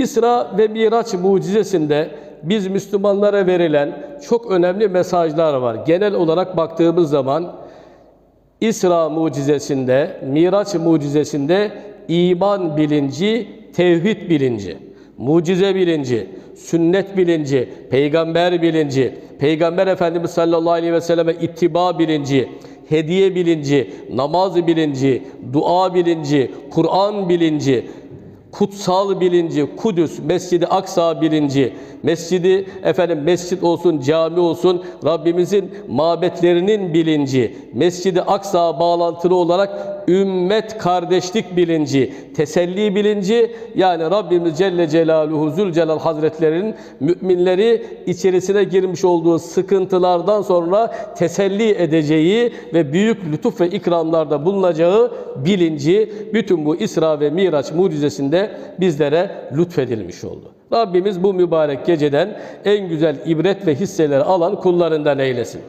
İsra ve Miraç mucizesinde biz Müslümanlara verilen çok önemli mesajlar var. Genel olarak baktığımız zaman İsra mucizesinde, Miraç mucizesinde iman bilinci, tevhid bilinci, mucize bilinci, sünnet bilinci, peygamber bilinci, peygamber Efendimiz sallallahu aleyhi ve selleme ittiba bilinci, hediye bilinci, namaz bilinci, dua bilinci, Kur'an bilinci, kutsal bilinci, Kudüs, Mescidi Aksa bilinci, Mescidi efendim mescit olsun, cami olsun, Rabbimizin mabetlerinin bilinci, Mescidi Aksa bağlantılı olarak ümmet kardeşlik bilinci, teselli bilinci yani Rabbimiz Celle Celaluhu Zülcelal Hazretlerinin müminleri içerisine girmiş olduğu sıkıntılardan sonra teselli edeceği ve büyük lütuf ve ikramlarda bulunacağı bilinci bütün bu İsra ve Miraç mucizesinde bizlere lütfedilmiş oldu. Rabbimiz bu mübarek geceden en güzel ibret ve hisseleri alan kullarından eylesin.